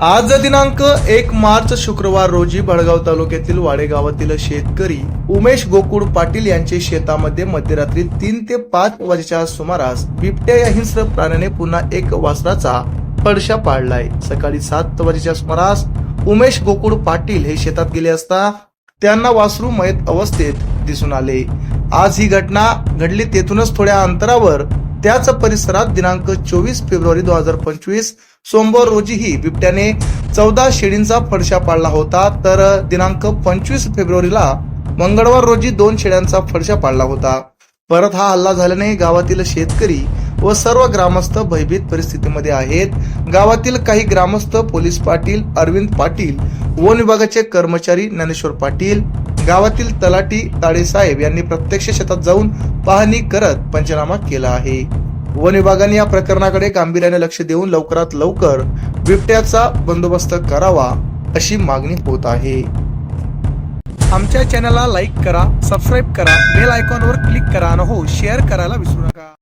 आज दिनांक एक मार्च शुक्रवार रोजी भडगाव तालुक्यातील वाडे गावातील शेतकरी उमेश गोकुळ पाटील यांचे शेतामध्ये मध्यरात्री तीन ते पाच वाजेच्या सुमारास बिबट्या या हिंस्र प्राण्याने पुन्हा एक वासराचा पडशा पाडलाय. सकाळी सात वाजेच्या सुमारास उमेश गोकुळ पाटील हे शेतात गेले असता त्यांना वासरू मयत अवस्थेत दिसून आले. आज ही घटना घडली तेथूनच थोड्या अंतरावर त्याच परिसरात दिनांक चोवीस फेब्रुवारी दोन हजार पंचवीस सोमवार रोजीही बिबट्याने चौदा शेळींचा फडशा पाडला होता. तर दिनांक पंचवीस फेब्रुवारीला मंगळवार रोजी दोन शेळ्यांचा फडशा पाडला होता. परत हा हल्ला झाल्याने गावातील शेतकरी व सर्व ग्रामस्थ भयभीत परिस्थितीमध्ये आहेत. गावातील काही ग्रामस्थ पोलीस पाटील अरविंद पाटील वन विभागाचे कर्मचारी ज्ञानेश्वर पाटील गावातील तलाटी ताळेसाहेब यांनी प्रत्यक्ष शेतात जाऊन पाहणी करत पंचनामा केला आहे. वन विभागाने या प्रकरणाकडे गांभीर्याने लक्ष देऊन लवकरात लवकर बिबट्याचा बंदोबस्त करावा अशी मागणी होत आहे. आमच्या चॅनलला लाईक करा सबस्क्राईब करा बेल आयकॉनवर क्लिक करा आणि हो शेअर करायला विसरू नका.